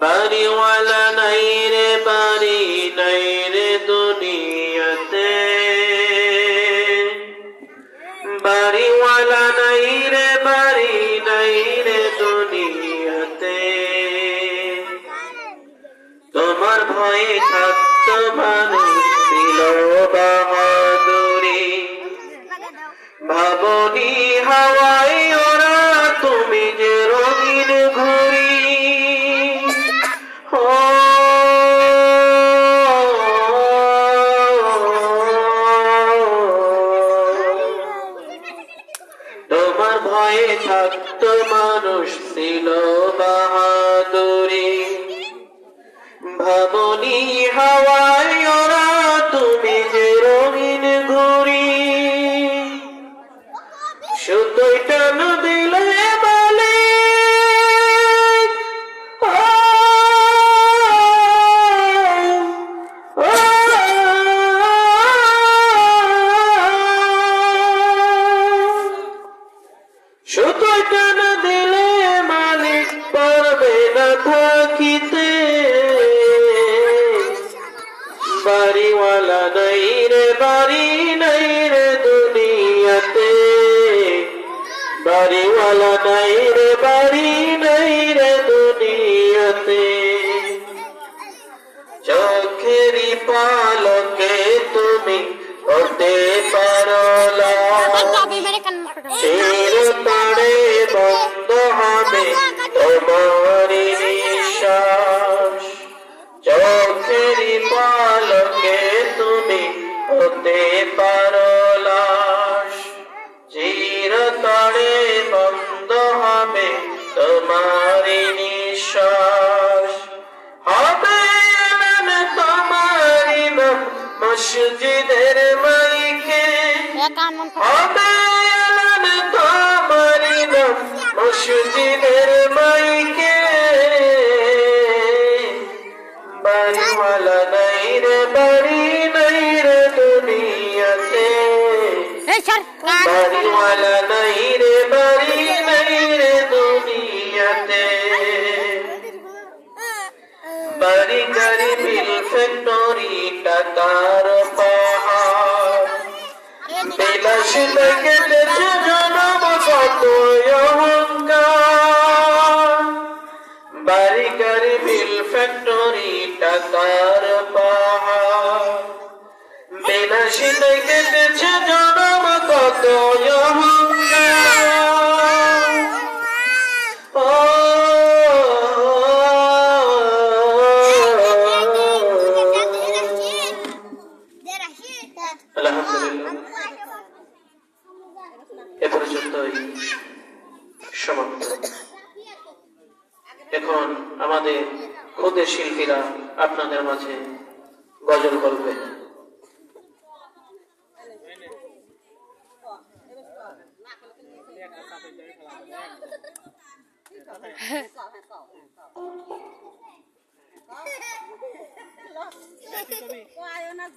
বাড়িওয়ালা নাই রে, বাড়ি নাই রে দুনিয়াতে। বাড়িওয়ালা নাই রে, বাড়ি নাই রে দুনিয়াতে। তোমার ভয়ে থাকত মানুষ দিল বাহাদুরি। ভাবনি হাওয়াই ভয়ে থাকত মানুষ ছিল বাহাদুরি। সুতোই টান দিলে মালিক পারবে না থাকিতে। বাড়িওয়ালা নাই রে, বাড়ি নাই রে দুনিয়াতে। বাড়িওয়ালা নাই রে, বাড়ি নাই রে দুনিয়াতে। চোখেরই পালকে তুমি হতে পারো চোখেরই পালকে তুমি হতে পারো লাশ। চিরতরে বন্ধ হবে তোমারি নিঃশ্বাস। হবে তোমারি মসজিদের মাইকে হবে তোমারি মসজিদের মাইকে বাড়িওয়ালা নাই বাড়ি নাই রে ফ্যাক্টরি টাকার পাহাড় বিলাস কেটেছে জনম বিল ফ্যাক্টরি টাকার পাহাড় বিলাসিতে কেটেছে জনম এ পর্যন্তই সমাপ্ত এখন আমাদের খুদে শিল্পীরা আপনাদের মাঝে গজল Olha, eu nas